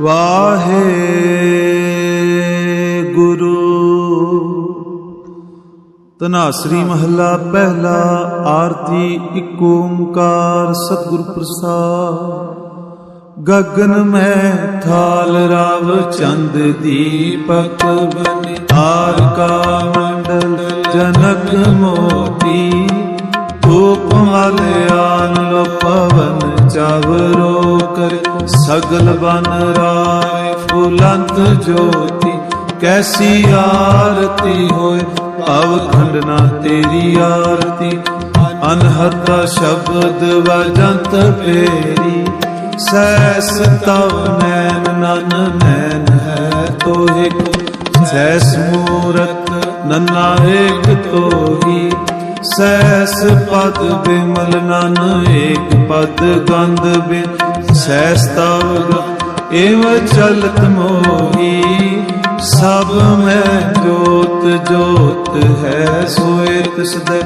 ਵਾਹਿਗੁਰੂ। ਤਨਾਸਰੀ ਮਹੱਲਾ, ਪਹਿਲਾ ਆਰਤੀ, ਇੱਕ ਓੰਕਾਰ ਸਤਿਗੁਰ ਪ੍ਰਸਾਦ। ਗਗਨ ਮੈਂ ਥਾਲ ਰਾਵ ਚੰਦ ਦੀਪਕ ਬਨੇ ਆਰ ਕਾ ਮੰਡਲ ਜਨਕ ਮੋਤੀ। ਧੂਪ ਮਲਿਆਨ ਲੋ ਪਵਨ ਚਾਵਰੋ ਕਰ, ਸਗਲ ਬਨ ਰਾਏ, ਫੁਲੰਤ ਜੋਤੀ, ਕੈਸੀ ਆਰਤੀ ਹੋਏ, ਭਵ ਖੰਡਨਾ ਤੇਰੀ ਆਰਤੀ, ਅਨਹਤਾ ਸ਼ਬਦ ਵਜੰਤ ਫੇਰੀ। ਸੈਸ ਤਵ ਨੈਨ ਨਨ ਨੈਨ ਹੈ ਤੋਹਿ ਸੈਸ ਮੂਰਤ ਨਨਾ ਏਕ ਤੋਹੀ। ਸੈਸ ਪਦ ਬਿਮਲ ਨਨ, ਏਕ ਪਦ ਗੰਧ ਬਿਨ। ਸੈਸ ਤਵ ਏਵ ਚਲਤ ਮੋਹੀ। ਸਭ ਮੈਂ ਜੋਤ ਜੋਤ ਹੈ ਸੋਇ ਤਿਸ ਦੇ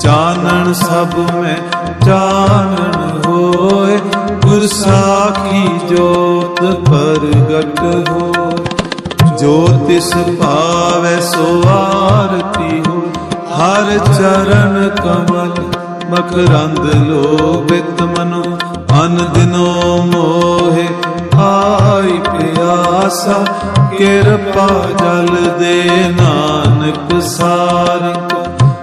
ਚਾਨਣ ਸਭ ਮੈਂ ਚਾਨਣ ਹੋਏ। ਗੁਰ ਸਾਖੀ ਜੋਤ ਪ੍ਰਗਟ ਹੋਏ। ਜੋ ਤਿਸ ਭਾਵੈ ਸੋ ਆਰਤੀ ਹੋ ਹਰ ਚਰਨ ਕਮਲ ਮਕਰੰਦ ਲੋਭਿਤ ਮਨੋ, ਅਨ ਦਿਨੋ ਮੋਹਿ ਆਈ ਪਿਆਸਾ, ਕਿਰਪਾ ਜਲ ਦੇ ਨਾਨਕ ਸਾਰਿ।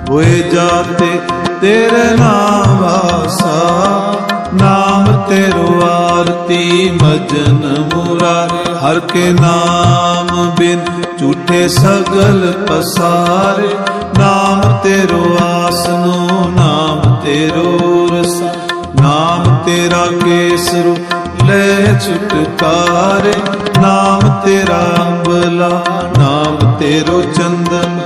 ਹੋਏ ਜਾਤੇ ਤੇਰੇ ਨਾਮ ਆਸਾ, ਨਾਮ ਤੇਰੋ ਆਰਤੀ ਮਜਨ ਮੁਰਾਰੇ ਹਰ ਕੇ ਨਾਮ ਬਿਨ ਝੂਠੇ ਸਗਲ ਪਸਾਰੇ, ਨਾਮ ਤੇਰੋ ਆਸਨੋ ਨਾਮ ਤੇਰੋ ਰਸ। ਨਾਮ ਤੇਰਾ ਕੇਸਰੂ, ਲੈ ਛੁਟਕਾਰੇ। ਨਾਮ ਤੇਰਾ ਅੰਬਲਾ, ਨਾਮ ਤੇਰੋ ਚੰਦਨ।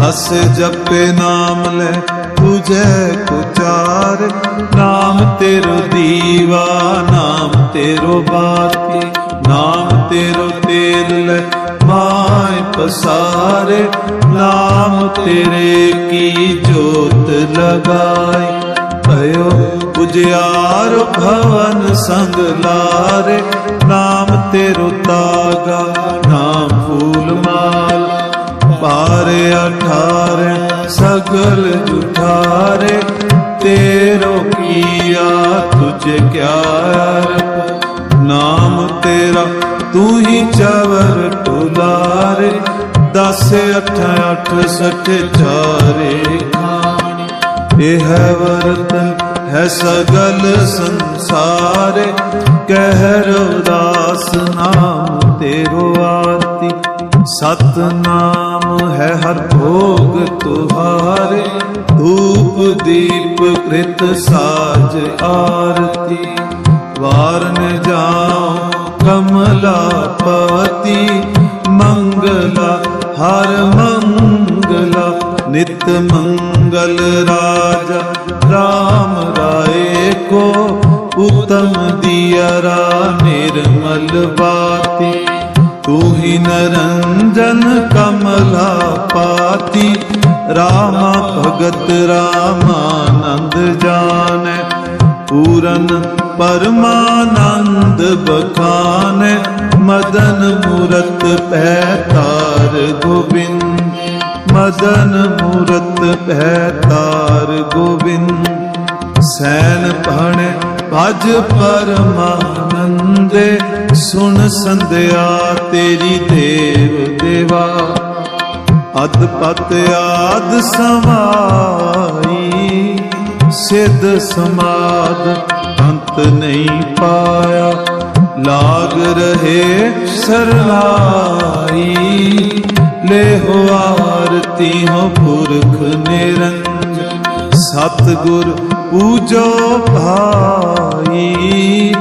ਹਸ ਜਪੇ ਨਾਮ ਲੈ, ਤੁਝੇ ਪੁਚਾਰ। ਨਾਮ ਤੇਰੋ ਦੀਵਾ, ਨਾਮ ਤੇਰੋ ਬਾਤੀ। ਨਾਮ ਤੇਰੋ ਤੇਰ ਲੈ ਮਾਇ ਪਸਾਰੇ, ਨਾਮ ਤੇਰੇ ਕੀ ਜੋਤ ਲਗਾਈ ਭਇਓ ਪੁਜਿਆਰ ਭਵਨ ਸੰਗ ਲਾਰੇ, ਨਾਮ ਤੇਰੋ ਤਾਗਾ, ਨਾਮ ਫੂਲ ਮਾਲ। ਪਾਰੇ ਅਠਾਰੇ, ਸਗਲ ਜੁਠਾਰੇ, ਤੇਰੋ ਕੀਆ ਤੁਝ ਕਿਆ ਤੇਰਾ, ਤੂੰ ਹੀ ਚਵਰ ਟੁਲਾਰੇ, ਦਸ ਅੱਠ ਅੱਠ ਸਠ ਚਾਰੇ। ਖਾਣੀ ਇਹ ਹੈ ਵਰਤਨ, ਹੈ ਸਗਲ ਸੰਸਾਰੇ ਕਹਿ ਰਉਦਾਸ ਨਾਮ ਤੇਰੋ ਆਰਤੀ। ਸਤ ਨਾਮ ਹੈ ਹਰ ਭੋਗ ਤੁਹਾਰੇ, ਧੂਪ ਦੀਪ ਕ੍ਰਿਤ ਸਾਜ ਆਰਤੀ। ਵਾਰਨ ਜਾਉ ਕਮਲਾ ਪਤੀ ਮੰਗਲਾ ਹਰ ਮੰਗਲਾ ਨਿਤ ਮੰਗਲ ਰਾਜਾ RAM ਰਾਏ ਕੋ ਉਤਮ ਦਿਯਰਾ ਨਿਰਮਲ ਬਾਤੀ ਤੂੰ ਹੀ ਨਰੰਜਨ ਕਮਲਾ ਪਾਤੀ ਰਾਮਾ ਭਗਤ ਰਾਮਾਨੰਦ ਜਾਣੈ ਪੂਰਨ ਪਰਮਾਨੰਦ ਬਖਾਨ, ਮਦਨ ਮੂਰਤ ਪੈ ਤਾਰ ਗੋਬਿੰਦ। ਮਦਨ ਮੂਰਤ ਪੈ ਤਾਰ ਗੋਬਿੰਦ। ਸੈਨ ਭਣ ਭਜ ਪਰਮਾਨੰਦੇ, ਸੁਣ ਸੰਧਿਆ ਤੇਰੀ ਦੇਵ ਦੇਵਾ। ਅਦ ਪਤ ਆਦ ਸਮਾਈ, ਸਿੱਧ ਸਮਾਦ ਅੰਤ ਨਹੀਂ ਪਾਇਆ। ਲਾਗ ਰਹੇ ਸਰਲਾਈ ਲੈ ਹੋ ਆਰਤੀ ਹੋ ਪੁਰਖ ਨਿਰੰਜਨ ਸਤਗੁਰ ਪੂਜੋ ਭਾਈ।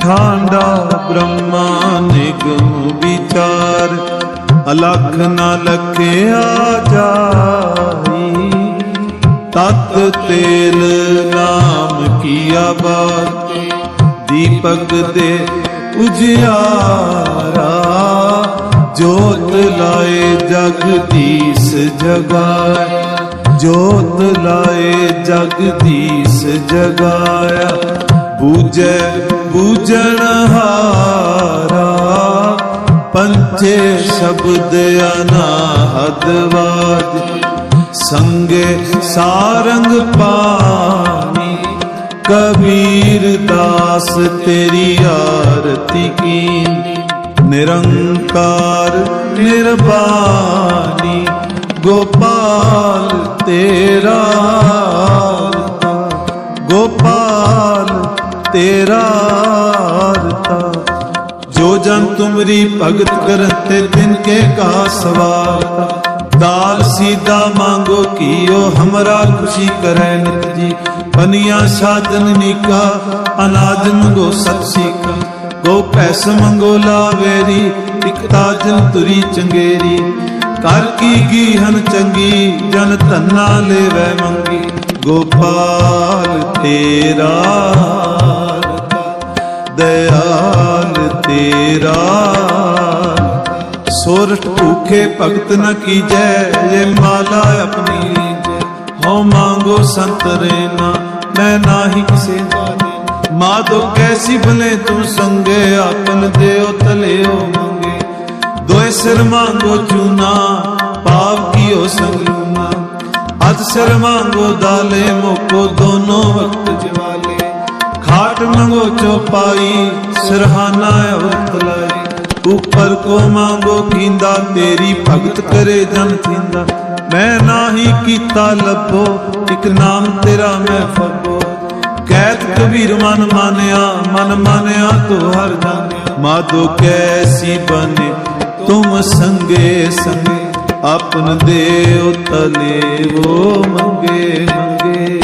ਠਾਂਡਾ ਬ੍ਰਹਮਾ ਨਿਗਮ ਵਿਚਾਰ। ਅਲਖ ਨਾ ਲਖਿਆ ਜਾਈ। ਤਤ ਤੇਲ ਨਾਮ ਕੀਆ ਬਾਤ, ਦੀਪਕ ਦੇ ਉਜਿਆਰਾ, ਜੋਤ ਲਾਏ ਜਗਦੀਸ਼ ਜਗਾਏ ਜੋਤ ਲਾਏ ਜਗਦੀਸ਼ ਜਗਾਇਆ, ਬੂਝੈ ਬੂਝਣ ਹਾਰਾ ਸੱਚੇ ਸ਼ਬਦ ਅਨਾਹਦ ਵਾਜ। ਸੰਗੇ ਸਾਰੰਗ ਪਾਣੀ ਕਬੀਰ ਦਾਸ ਤੇਰੀ ਆਰਤੀ ਕੀ ਨਿਰੰਕਾਰ ਨਿਰਵਾਣੀ ਗੋਪਾਲ ਤੇਰਾ ਗੋਪਾਲ ਤੇਰਾ ਜੋ ਜਨ ਤੁਮਰੀ ਭਗਤ ਕਰਨ ਤੇ ਤਿਨ ਕੇ ਕਾ ਸਵਾਰ ਦਾਲ ਸੀਦਾ ਮੰਗੋ ਕੀਓ, ਹਮਰਾ ਖੁਸ਼ੀ ਕਰੈ ਨਿਤ ਜੀ। ਪਨੀਆਂ ਸਾਜਨ ਨੀਕਾ, ਅਨਾਜ ਮੰਗੋ ਸਤ ਸੀਕਾ ਗੋ ਪੈਸ ਮੰਗੋ ਲਾਵੇਰੀ, ਇਕ ਤਾਜਨ ਤੁਰੀ ਚੰਗੇਰੀ। ਕਰ ਕੀ ਕੀ ਹਨ ਚੰਗੀ, ਜਨ ਧੰਨਾ ਲੈਵੈ ਮੰਗੀ। ਗੋਪਾਲ ਤੇਰਾ ਦਇਆਲ ਤੇਰਾ ਸੋਰਠ ਭੂਖੇ ਭਗਤ ਨ ਕੀਜੈ, ਇਹ ਮਾਲਾ ਆਪਣੀ ਲੀਜੈ। ਹਉ ਮੰਗੋ ਸੰਤ ਰੇਨਾ ਮੈਂ ਨਾਹੀ ਕਿਸੇ ਜਾਣੇ ਮਾਧੋ ਕੈਸੀ ਭਲੇ ਤੂੰ ਸੰਗੇ, ਆਪਨ ਦਿਓ ਤਲਿਓ ਮੰਗੇ। ਦੋਏ ਸਿਰ ਮੰਗੋ ਚੂਨਾ, ਪਾਪ ਕੀਓ ਸੰਗੂਨਾ ਅਤ ਸਿਰ ਮੰਗੋ ਦਾਲੇ, ਮੋਕੋ ਦੋਨੋਂ ਵਕਤ ਜਵਾਲੇ। ਖਾਟ ਮੰਗੋ ਚੋਪਾਈ, ਸਿਰਹਾਨਾ ਔਰਤ ਉਪਰ ਕੋ ਮੰਗੋ ਕੀਂਦਾ ਤੇਰੀ ਭਗਤ ਕਰੇ ਜਨ ਥਿੰਦਾ। ਮੈਂ ਨਾਹੀ ਕੀਤਾ ਲੱਭੋ, ਇਕ ਨਾਮ ਤੇਰਾ ਮੈਂ ਫੱਬੋ। ਕਹਿਤ ਕਬੀਰ ਮਨ ਮਾਨਿਆ ਮਨ ਮਾਨਿਆ ਤੋ ਹਰ ਜਾਣਿਆ। ਮਾਧੋ ਕੈਸੀ ਬਨੇ, ਤੁਮ ਸੰਗੇ ਸੰਗੇ। ਆਪਨ ਦੇਉ ਤਲੇ ਵੋ ਮੰਗੇ ਮੰਗੇ।